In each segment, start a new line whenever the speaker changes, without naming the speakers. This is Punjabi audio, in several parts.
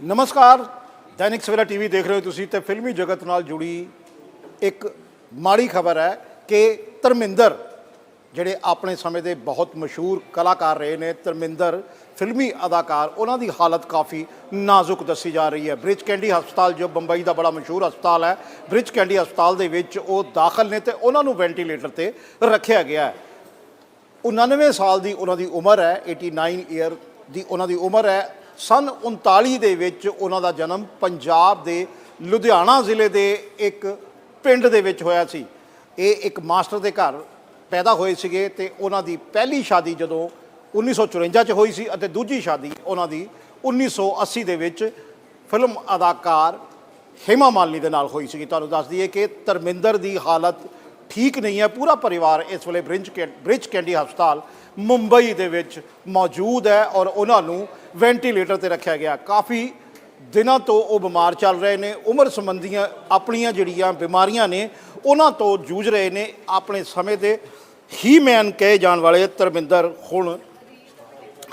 ਨਮਸਕਾਰ। ਦੈਨਿਕ ਸਵੇਰਾ ਟੀਵੀ ਦੇਖ ਰਹੇ ਹੋ ਤੁਸੀਂ ਤੇ ਫਿਲਮੀ ਜਗਤ ਨਾਲ ਜੁੜੀ ਇੱਕ ਮਾੜੀ ਖਬਰ ਹੈ ਕਿ ਧਰਮਿੰਦਰ, ਜਿਹੜੇ ਆਪਣੇ ਸਮੇਂ ਦੇ ਬਹੁਤ ਮਸ਼ਹੂਰ ਕਲਾਕਾਰ ਰਹੇ ਨੇ, ਧਰਮਿੰਦਰ ਫਿਲਮੀ ਅਦਾਕਾਰ, ਉਹਨਾਂ ਦੀ ਹਾਲਤ ਕਾਫੀ ਨਾਜ਼ੁਕ ਦੱਸੀ ਜਾ ਰਹੀ ਹੈ। ਬ੍ਰਿਜ ਕੈਂਡੀ ਹਸਪਤਾਲ, ਜੋ ਬੰਬਈ ਦਾ ਬੜਾ ਮਸ਼ਹੂਰ ਹਸਪਤਾਲ ਹੈ, ਬ੍ਰਿਜ ਕੈਂਡੀ ਹਸਪਤਾਲ ਦੇ ਵਿੱਚ ਉਹ ਦਾਖਲ ਨੇ ਤੇ ਉਹਨਾਂ ਨੂੰ ਵੈਂਟੀਲੇਟਰ ਤੇ ਰੱਖਿਆ ਗਿਆ ਹੈ। 99 ਸਾਲ ਦੀ ਉਹਨਾਂ ਦੀ ਉਮਰ ਹੈ 89 ਈਅਰ ਦੀ ਉਹਨਾਂ ਦੀ ਉਮਰ ਹੈ। ਸਨ 39 ਦੇ ਵਿੱਚ ਉਹਨਾਂ ਦਾ ਜਨਮ ਪੰਜਾਬ ਦੇ ਲੁਧਿਆਣਾ ਜ਼ਿਲ੍ਹੇ ਦੇ ਇੱਕ ਪਿੰਡ ਦੇ ਵਿੱਚ ਹੋਇਆ ਸੀ। ਇਹ ਇੱਕ ਮਾਸਟਰ ਦੇ ਘਰ ਪੈਦਾ ਹੋਏ ਸੀਗੇ ਤੇ ਉਹਨਾਂ ਦੀ ਪਹਿਲੀ ਸ਼ਾਦੀ ਜਦੋਂ 1954 ਚ ਹੋਈ ਸੀ ਅਤੇ ਦੂਜੀ ਸ਼ਾਦੀ ਉਹਨਾਂ ਦੀ 1980 ਦੇ ਵਿੱਚ ਫਿਲਮ ਅਦਾਕਾਰ ਹੇਮਾ ਮਾਲਨੀ ਦੇ ਨਾਲ ਹੋਈ ਸੀਗੀ। ਤੁਹਾਨੂੰ ਦੱਸ ਦਈਏ ਕਿ ਧਰਮਿੰਦਰ ਦੀ ਹਾਲਤ ਠੀਕ ਨਹੀਂ ਹੈ। ਪੂਰਾ ਪਰਿਵਾਰ ਇਸ ਵੇਲੇ ਬ੍ਰਿੰਜ ਕੈਂ- ਬ੍ਰਿਜ ਕੈਂਡੀ ਹਸਪਤਾਲ ਮੁੰਬਈ ਦੇ ਵਿੱਚ ਮੌਜੂਦ ਹੈ ਔਰ ਉਹਨਾਂ ਨੂੰ ਵੈਂਟੀਲੇਟਰ ਤੇ ਰੱਖਿਆ ਗਿਆ। ਕਾਫੀ ਦਿਨਾਂ ਤੋਂ ਉਹ ਬਿਮਾਰ ਚੱਲ ਰਹੇ ਨੇ। ਉਮਰ ਸੰਬੰਧੀਆਂ ਆਪਣੀਆਂ ਜਿਹੜੀਆਂ ਬਿਮਾਰੀਆਂ ਨੇ, ਉਹਨਾਂ ਤੋਂ ਜੂਝ ਰਹੇ ਨੇ। ਆਪਣੇ ਸਮੇਂ ਦੇ ਹੀ ਮੈਨ ਕਹੇ ਜਾਣ ਵਾਲੇ ਧਰਮਿੰਦਰ ਹੁਣ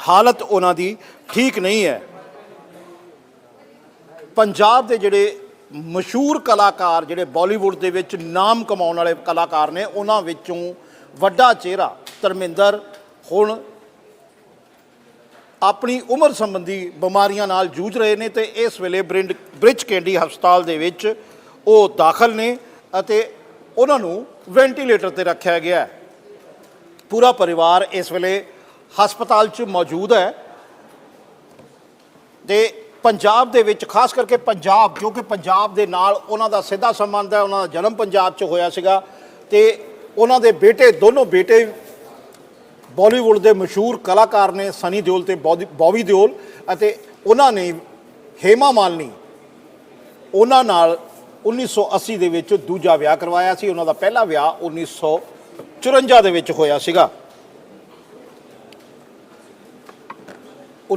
ਹਾਲਤ ਉਹਨਾਂ ਦੀ ਠੀਕ ਨਹੀਂ ਹੈ। ਪੰਜਾਬ ਦੇ ਜਿਹੜੇ ਮਸ਼ਹੂਰ ਕਲਾਕਾਰ ਜਿਹੜੇ ਬਾਲੀਵੁੱਡ ਦੇ ਵਿੱਚ ਨਾਮ ਕਮਾਉਣ ਵਾਲੇ ਕਲਾਕਾਰ ਨੇ, ਉਹਨਾਂ ਵਿੱਚੋਂ ਵੱਡਾ ਚਿਹਰਾ ਧਰਮਿੰਦਰ ਹੁਣ ਆਪਣੀ ਉਮਰ ਸੰਬੰਧੀ ਬਿਮਾਰੀਆਂ ਨਾਲ ਜੂਝ ਰਹੇ ਨੇ ਤੇ ਇਸ ਵੇਲੇ ਬ੍ਰਿੰਡ, ਬ੍ਰਿਜ ਕੈਂਡੀ ਹਸਪਤਾਲ ਦੇ ਵਿੱਚ ਉਹ ਦਾਖਲ ਨੇ ਅਤੇ ਉਹਨਾਂ ਨੂੰ ਵੈਂਟੀਲੇਟਰ ਤੇ ਰੱਖਿਆ ਗਿਆ ਹੈ। ਪੂਰਾ ਪਰਿਵਾਰ ਇਸ ਵੇਲੇ ਹਸਪਤਾਲ 'ਚ ਮੌਜੂਦ ਹੈ ਤੇ ਪੰਜਾਬ ਦੇ ਵਿੱਚ, ਖਾਸ ਕਰਕੇ ਪੰਜਾਬ ਜੋ ਕਿ ਪੰਜਾਬ ਦੇ ਨਾਲ ਉਹਨਾਂ ਦਾ ਸਿੱਧਾ ਸੰਬੰਧ ਹੈ, ਉਹਨਾਂ ਦਾ ਜਨਮ ਪੰਜਾਬ 'ਚ ਹੋਇਆ ਸੀਗਾ ਤੇ ਉਹਨਾਂ ਦੇ ਬੇਟੇ, ਦੋਨੋਂ ਬੇਟੇ ਬਾਲੀਵੁੱਡ ਦੇ ਮਸ਼ਹੂਰ ਕਲਾਕਾਰ ਨੇ ਸਨੀ ਦਿਓਲ ਤੇ ਬੌਦੀ- ਬੌਬੀ ਦਿਓਲ ਅਤੇ ਉਹਨਾਂ ਨੇ ਹੇਮਾ ਮਾਲਨੀ ਉਹਨਾਂ ਨਾਲ 1980 ਦੇ ਵਿੱਚ ਦੂਜਾ ਵਿਆਹ ਕਰਵਾਇਆ ਸੀ, ਉਹਨਾਂ ਦਾ ਪਹਿਲਾ ਵਿਆਹ 1954 ਦੇ ਵਿੱਚ ਹੋਇਆ ਸੀਗਾ।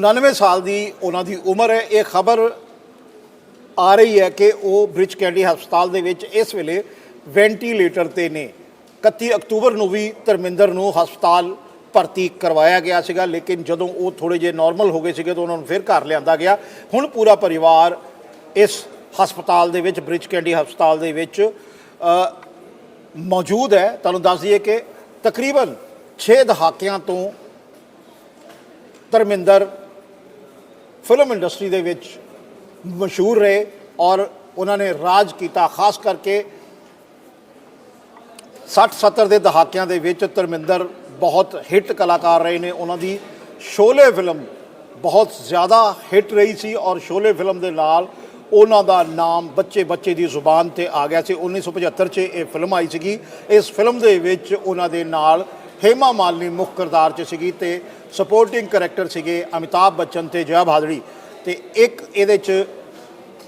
99 ਸਾਲ ਦੀ ਉਹਨਾਂ ਦੀ ਉਮਰ ਹੈ। ਇਹ ਖਬਰ ਆ ਰਹੀ ਹੈ ਕਿ ਉਹ ਬ੍ਰਿਜ ਕੈਂਡੀ ਹਸਪਤਾਲ ਦੇ ਵਿੱਚ ਇਸ ਵੇਲੇ ਵੈਂਟੀਲੇਟਰ ਤੇ ਨੇ। 31 ਅਕਤੂਬਰ ਨੂੰ ਵੀ ਧਰਮਿੰਦਰ ਨੂੰ ਹਸਪਤਾਲ ਭਰਤੀ ਕਰਵਾਇਆ ਗਿਆ ਸੀਗਾ, ਲੇਕਿਨ ਜਦੋਂ ਉਹ ਥੋੜੇ ਜਿਹੇ ਨਾਰਮਲ ਹੋ ਗਏ ਸੀਗੇ ਤਾਂ ਉਹਨਾਂ ਨੂੰ ਫਿਰ ਘਰ ਲਿਆਂਦਾ ਗਿਆ। ਹੁਣ ਪੂਰਾ ਪਰਿਵਾਰ ਇਸ ਹਸਪਤਾਲ ਦੇ ਵਿੱਚ, ਬ੍ਰਿਜ ਕੈਂਡੀ ਹਸਪਤਾਲ ਦੇ ਵਿੱਚ ਮੌਜੂਦ ਹੈ। ਤੁਹਾਨੂੰ ਦੱਸ ਦਈਏ ਕਿ ਤਕਰੀਬਨ 6 ਦਹਾਕਿਆਂ ਤੋਂ ਧਰਮਿੰਦਰ ਫਿਲਮ ਇੰਡਸਟਰੀ ਦੇ ਵਿੱਚ ਮਸ਼ਹੂਰ ਰਹੇ ਔਰ ਉਹਨਾਂ ਨੇ ਰਾਜ ਕੀਤਾ, ਖਾਸ ਕਰਕੇ 60 70 ਦੇ ਦਹਾਕਿਆਂ ਦੇ ਵਿੱਚ ਧਰਮਿੰਦਰ ਬਹੁਤ ਹਿੱਟ ਕਲਾਕਾਰ ਰਹੇ ਨੇ। ਉਹਨਾਂ ਦੀ ਸ਼ੋਲੇ ਫਿਲਮ ਬਹੁਤ ਜ਼ਿਆਦਾ ਹਿੱਟ ਰਹੀ ਸੀ ਔਰ ਸ਼ੋਲੇ ਫਿਲਮ ਦੇ ਨਾਲ ਉਹਨਾਂ ਦਾ ਨਾਮ ਬੱਚੇ ਬੱਚੇ ਦੀ ਜ਼ੁਬਾਨ ਤੇ ਆ ਗਿਆ ਸੀ। 1975 'ਚ ਇਹ ਫਿਲਮ ਆਈ ਸੀਗੀ। ਇਸ ਫਿਲਮ ਦੇ ਵਿੱਚ ਉਹਨਾਂ ਦੇ ਨਾਲ ਹੇਮਾ ਮਾਲਨੀ ਮੁੱਖ ਕਿਰਦਾਰ 'ਚ ਸੀਗੀ ਤੇ ਸਪੋਰਟਿੰਗ ਕੈਰੈਕਟਰ ਸੀਗੇ ਅਮਿਤਾਭ ਬੱਚਨ ਤੇ ਜया ਭਾਦੜੀ ਤੇ ਇੱਕ ਇਹਦੇ 'ਚ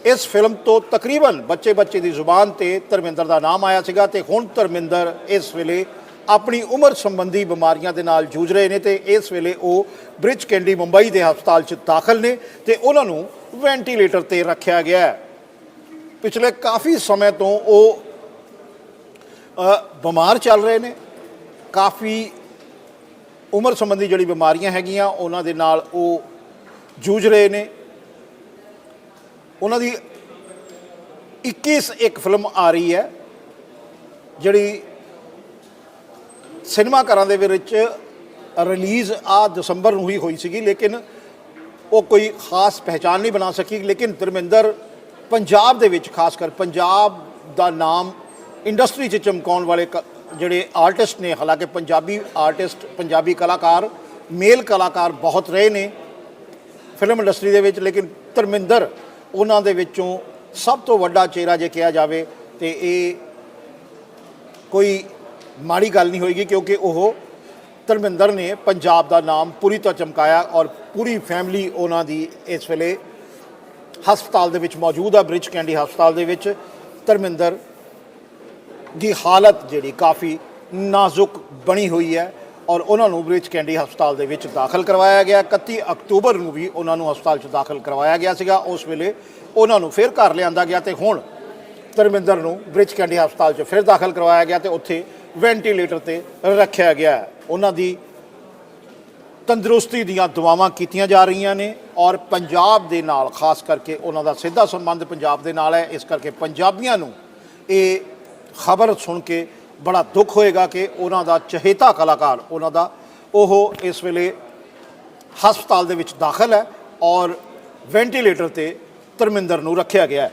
ਇਸ ਫਿਲਮ ਤੋਂ ਤਕਰੀਬਨ ਬੱਚੇ ਬੱਚੇ ਦੀ ਜ਼ੁਬਾਨ ਤੇ ਧਰਮਿੰਦਰ ਦਾ ਨਾਮ ਆਇਆ ਸੀਗਾ ਤੇ ਹੁਣ ਧਰਮਿੰਦਰ ਇਸ ਵੇਲੇ ਆਪਣੀ ਉਮਰ ਸੰਬੰਧੀ ਬਿਮਾਰੀਆਂ ਦੇ ਨਾਲ ਜੂਝ ਰਹੇ ਨੇ ਤੇ ਇਸ ਵੇਲੇ ਉਹ ਬ੍ਰਿਜ ਕੈਂਡੀ ਮੁੰਬਈ ਦੇ ਹਸਪਤਾਲ 'ਚ ਦਾਖਲ ਨੇ ਤੇ ਉਹਨਾਂ ਨੂੰ ਵੈਂਟੀਲੇਟਰ ਤੇ ਰੱਖਿਆ ਗਿਆ ਹੈ। ਪਿਛਲੇ ਕਾਫੀ ਸਮੇਂ ਤੋਂ ਉਹ ਬਿਮਾਰ ਚੱਲ ਰਹੇ ਨੇ। ਕਾਫੀ ਉਮਰ ਸੰਬੰਧੀ ਜਿਹੜੀ ਬਿਮਾਰੀਆਂ ਹੈਗੀਆਂ, ਉਹਨਾਂ ਦੇ ਨਾਲ ਉਹ ਜੂਝ ਰਹੇ ਨੇ। ਉਹਨਾਂ ਦੀ 21 ਇੱਕ ਫਿਲਮ ਆ ਰਹੀ ਹੈ, ਜਿਹੜੀ ਸਿਨੇਮਾ ਘਰਾਂ ਦੇ ਵਿੱਚ ਰਿਲੀਜ਼ ਆ ਦਸੰਬਰ ਨੂੰ ਹੀ ਹੋਈ ਸੀਗੀ, ਲੇਕਿਨ ਉਹ ਕੋਈ ਖਾਸ ਪਹਿਚਾਨ ਨਹੀਂ ਬਣਾ ਸਕੀ। ਲੇਕਿਨ ਧਰਮਿੰਦਰ ਪੰਜਾਬ ਦੇ ਵਿੱਚ, ਖਾਸ ਕਰ ਪੰਜਾਬ ਦਾ ਨਾਮ ਇੰਡਸਟਰੀ 'ਚ ਚਮਕਾਉਣ ਵਾਲੇ ਕ- ਜਿਹੜੇ ਆਰਟਿਸਟ ਨੇ, ਹਾਲਾਂਕਿ ਪੰਜਾਬੀ ਆਰਟਿਸਟ, ਪੰਜਾਬੀ ਕਲਾਕਾਰ, ਮੇਲ ਕਲਾਕਾਰ ਬਹੁਤ ਰਹੇ ਨੇ। ਫਿਲਮ ਇੰਡਸਟਰੀ ਦੇ ਵਿੱਚ, ਲੇਕਿਨ ਧਰਮਿੰਦਰ, ਉਹਨਾਂ ਦੇ ਵਿੱਚੋਂ ਸਭ ਤੋਂ ਵੱਡਾ ਚਿਹਰਾ ਜੇ ਕਿਹਾ ਜਾਵੇ, ਤੇ ਇਹ ਕੋਈ ਮਾੜੀ ਗੱਲ ਨਹੀਂ ਹੋਏਗੀ, ਕਿਉਂਕਿ ਉਹ ਧਰਮਿੰਦਰ ਨੇ ਪੰਜਾਬ ਦਾ ਨਾਮ ਪੂਰੀ ਤਰ੍ਹਾਂ ਚਮਕਾਇਆ ਔਰ ਪੂਰੀ ਫੈਮਿਲੀ ਉਹਨਾਂ ਦੀ ਇਸ ਵੇਲੇ ਹਸਪਤਾਲ ਦੇ ਵਿੱਚ ਮੌਜੂਦ ਆ, ਬ੍ਰਿਜ ਕੈਂਡੀ ਹਸਪਤਾਲ ਦੇ ਵਿੱਚ। ਧਰਮਿੰਦਰ ਦੀ ਹਾਲਤ ਜਿਹੜੀ ਕਾਫੀ ਨਾਜ਼ੁਕ ਬਣੀ ਹੋਈ ਹੈ ਔਰ ਉਹਨਾਂ ਨੂੰ ਬ੍ਰਿਜ ਕੈਂਡੀ ਹਸਪਤਾਲ ਦੇ ਵਿੱਚ ਦਾਖਲ ਕਰਵਾਇਆ ਗਿਆ। 31 ਅਕਤੂਬਰ ਨੂੰ ਵੀ ਉਹਨਾਂ ਨੂੰ ਹਸਪਤਾਲ 'ਚ ਦਾਖਲ ਕਰਵਾਇਆ ਗਿਆ ਸੀਗਾ। ਉਸ ਵੇਲੇ ਉਹਨਾਂ ਨੂੰ ਫਿਰ ਘਰ ਲਿਆਂਦਾ ਗਿਆ ਤੇ ਹੁਣ ਧਰਮਿੰਦਰ ਨੂੰ ਬ੍ਰਿਜ ਕੈਂਡੀ ਹਸਪਤਾਲ 'ਚ ਫਿਰ ਦਾਖਲ ਕਰਵਾਇਆ ਗਿਆ ਤੇ ਉੱਥੇ ਵੈਂਟੀਲੇਟਰ ਤੇ ਰੱਖਿਆ ਗਿਆ। ਉਹਨਾਂ ਦੀ ਤੰਦਰੁਸਤੀ ਦੀਆਂ ਦੁਆਵਾਂ ਕੀਤੀਆਂ ਜਾ ਰਹੀਆਂ ਨੇ ਔਰ ਪੰਜਾਬ ਦੇ ਨਾਲ, ਖਾਸ ਕਰਕੇ ਉਹਨਾਂ ਦਾ ਸਿੱਧਾ ਸੰਬੰਧ ਪੰਜਾਬ ਦੇ ਨਾਲ ਹੈ। ਇਸ ਕਰਕੇ ਪੰਜਾਬੀਆਂ ਨੂੰ ਇਹ ਖਬਰ ਸੁਣ ਕੇ ਬੜਾ ਦੁੱਖ ਹੋਏਗਾ ਕਿ ਉਹਨਾਂ ਦਾ ਚਹੇਤਾ ਕਲਾਕਾਰ, ਉਹਨਾਂ ਦਾ ਉਹ ਇਸ ਵੇਲੇ ਹਸਪਤਾਲ ਦੇ ਵਿੱਚ ਦਾਖਲ ਹੈ ਔਰ ਵੈਂਟੀਲੇਟਰ ਤੇ ਧਰਮਿੰਦਰ ਨੂੰ ਰੱਖਿਆ ਗਿਆ ਹੈ।